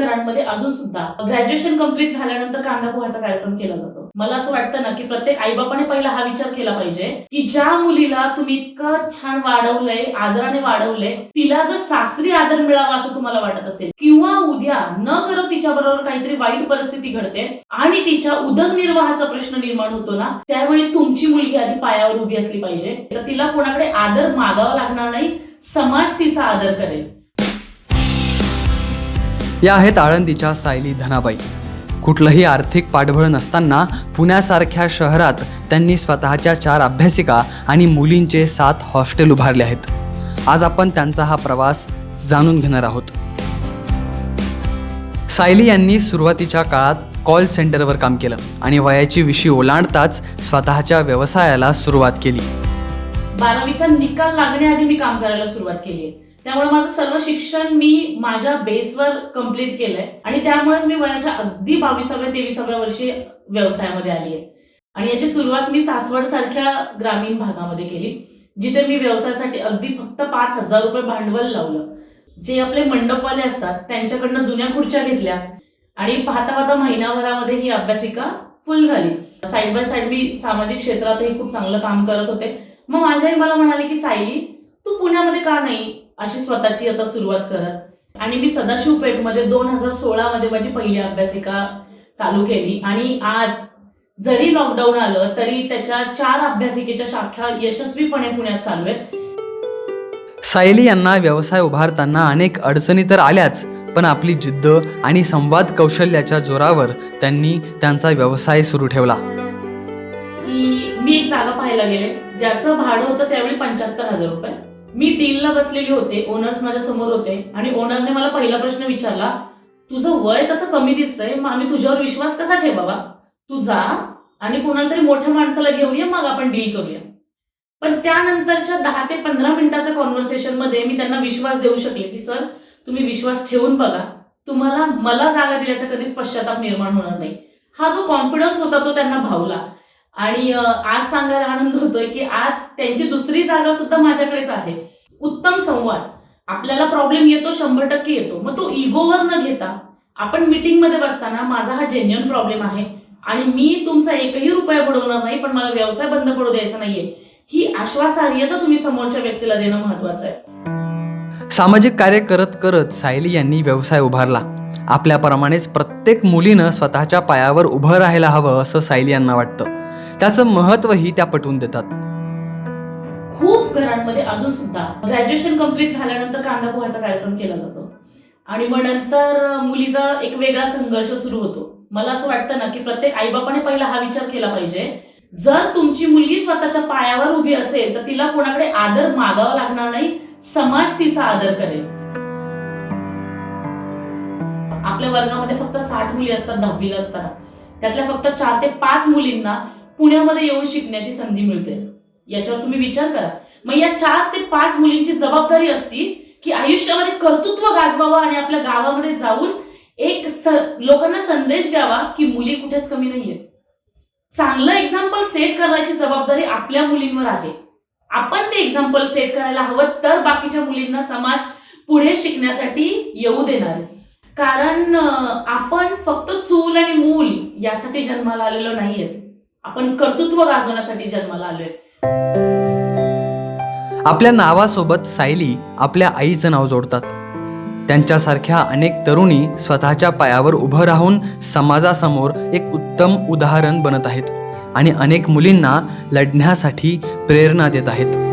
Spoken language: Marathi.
घरांमध्ये अजून सुद्धा ग्रॅज्युएशन कंप्लीट झाल्यानंतर कांदा पोहाचा कार्यक्रम केला जातो. मला असं वाटतं ना की प्रत्येक आईबापाने पहिला हा विचार केला पाहिजे की ज्या मुलीला तुम्ही इतकं छान वाढवलंय आदराने वाढवलंय तिला जर सासरी आदर मिळावा असं तुम्हाला वाटत असेल किंवा उद्या न करत तिच्या बरोबर काहीतरी वाईट परिस्थिती घडते आणि तिच्या उदरनिर्वाहाचा प्रश्न निर्माण होतो ना त्यावेळी तुमची मुलगी आधी पायावर उभी असली पाहिजे. तर तिला कोणाकडे आदर मागावा लागणार नाही समाज तिचा आदर करेल. या आहेत आळंदीच्या सायली धनाबाई. कुठलंही आर्थिक पाठबळ नसताना पुण्यासारख्या शहरात त्यांनी स्वतःच्या चार अभ्यासिका आणि मुलींचे सात हॉस्टेल उभारले आहेत. आज आपण त्यांचा हा प्रवास जाणून घेणार आहोत. सायली यांनी सुरुवातीच्या काळात कॉल सेंटरवर काम केलं आणि वयाची विशी ओलांडताच स्वतःच्या व्यवसायाला सुरुवात केली. बारावीचा निकाल लागण्याआधी मी काम करायला सुरुवात केली. आहे त्यामुळे माझं सर्व शिक्षण मी माझ्या बेसवर कंप्लीट केलंय. आणि त्यामुळेच मी वयाच्या अगदी बावीसाव्या तेविसाव्या वर्षी व्यवसायामध्ये आली आहे आणि याची सुरुवात मी सासवड सारख्या ग्रामीण भागामध्ये केली जिथे मी व्यवसायासाठी अगदी फक्त पाच हजार रुपये भांडवल लावलं. जे आपले मंडपवाले असतात त्यांच्याकडनं जुन्या खुर्च्या घेतल्या आणि पाहता पाहता महिनाभरामध्ये ही अभ्यासिका फुल झाली. साईड बाय साईड मी सामाजिक क्षेत्रातही खूप चांगलं काम करत होते. मग माझ्याही मला म्हणाले की सायली तू पुण्यामध्ये का नाही? अशी स्वतःची आता सुरुवात करत. आणि मी सदाशिव पेठमध्ये दोन हजार सोळामध्ये माझी पहिली अभ्यासिका चालू केली. आणि आज जरी लॉकडाऊन आलं तरी त्याच्या चार अभ्यासिकेच्या शाखा यशस्वीपणे पुण्यात चालू आहेत. सायली यांना व्यवसाय उभारताना अनेक अडचणी तर आल्याच पण आपली जिद्द आणि संवाद कौशल्याच्या जोरावर त्यांनी त्यांचा व्यवसाय सुरू ठेवला. मी एक जागा पाहायला गेले. ज्याचं भाडं होतं त्यावेळी पंच्याहत्तर हजार रुपये. मी डीलला बसलेली होते ओनर्स माझ्यासमोर होते आणि ओनरने मला पहिला प्रश्न विचारला तुझं वय तसं कमी दिसतंय मग आम्ही तुझ्यावर विश्वास कसा ठेवावा? तू जा आणि कोणाला तरी मोठ्या माणसाला घेऊन ये मग आपण डील करूया. पण त्यानंतरच्या दहा ते पंधरा मिनिटाच्या कॉन्व्हर्सेशनमध्ये मी त्यांना विश्वास देऊ शकले की सर तुम्ही विश्वास ठेवून बघा. तुम्हाला मला जागा दिल्याचा कधीच पश्चाताप निर्माण होणार नाही. हा जो कॉन्फिडन्स होता तो त्यांना भावला. आणि आज सांगायला आनंद होतोय की आज त्यांची दुसरी जागा सुद्धा माझ्याकडेच आहे. उत्तम संवाद. आपल्याला प्रॉब्लेम येतो शंभर टक्के येतो. मग तो इगोवर न घेता आपण मीटिंगमध्ये बसताना माझा हा जेन्युअन प्रॉब्लेम आहे आणि मी तुमचा एकही रुपया बुडवणार नाही पण मला व्यवसाय बंद पडू द्यायचा नाहीये. ही आश्वासार्हता तुम्ही समोरच्या व्यक्तीला देणं महत्वाचं आहे. सामाजिक कार्य करत करत सायली यांनी व्यवसाय उभारला. आपल्याप्रमाणेच प्रत्येक मुलीनं स्वतःच्या पायावर उभं राहायला हवं असं सायली यांना वाटतं. त्याचं महत्त्वही त्या पटवून देतात. खूप घरांमध्ये अजून सुद्धा ग्रॅज्युएशन कंप्लीट झाल्यानंतर कांदा पोहाचा कार्यक्रम केला जातो. आणि मग नंतर मुलीचा एक वेगळा संघर्ष सुरू होतो. मला असं वाटतं ना की प्रत्येक आईबापाने पहिला हा विचार केला पाहिजे. जर तुमची मुलगी स्वतःच्या पायावर उभी असेल तर तिला कोणाकडे आदर मागावा लागणार नाही समाज तिचा आदर करेल. आपल्या वर्गामध्ये फक्त साठ मुली असतात दहावीला असताना. त्यातल्या फक्त चार ते पाच मुलींना पुण्यामध्ये येऊन शिकण्याची संधी मिळते. याच्यावर तुम्ही विचार करा. मग या चार ते पाच मुलींची जबाबदारी असती की आयुष्यामध्ये कर्तृत्व गाजवावं आणि आपल्या गावामध्ये जाऊन एक स लोकांना संदेश द्यावा की मुली कुठेच कमी नाहीये चांगलं एक्झाम्पल सेट करण्याची जबाबदारी आपल्या मुलींवर आहे. आपण ते एक्झाम्पल सेट करायला हवं तर बाकीच्या मुलींना समाज पुढे शिकण्यासाठी येऊ देणार. कारण आपण फक्त चूल आणि मूल यासाठी जन्माला आलेलो नाहीयेत. आपण कर्तृत्व गाजवण्यासाठी जन्माला आलोय. आपल्या नावासोबत सायली आपल्या आईचं नाव जोडतात. त्यांच्यासारख्या अनेक तरुणी स्वतःच्या पायावर उभं राहून समाजासमोर एक उत्तम उदाहरण बनत आहेत आणि अनेक मुलींना लढण्यासाठी प्रेरणा देत आहेत.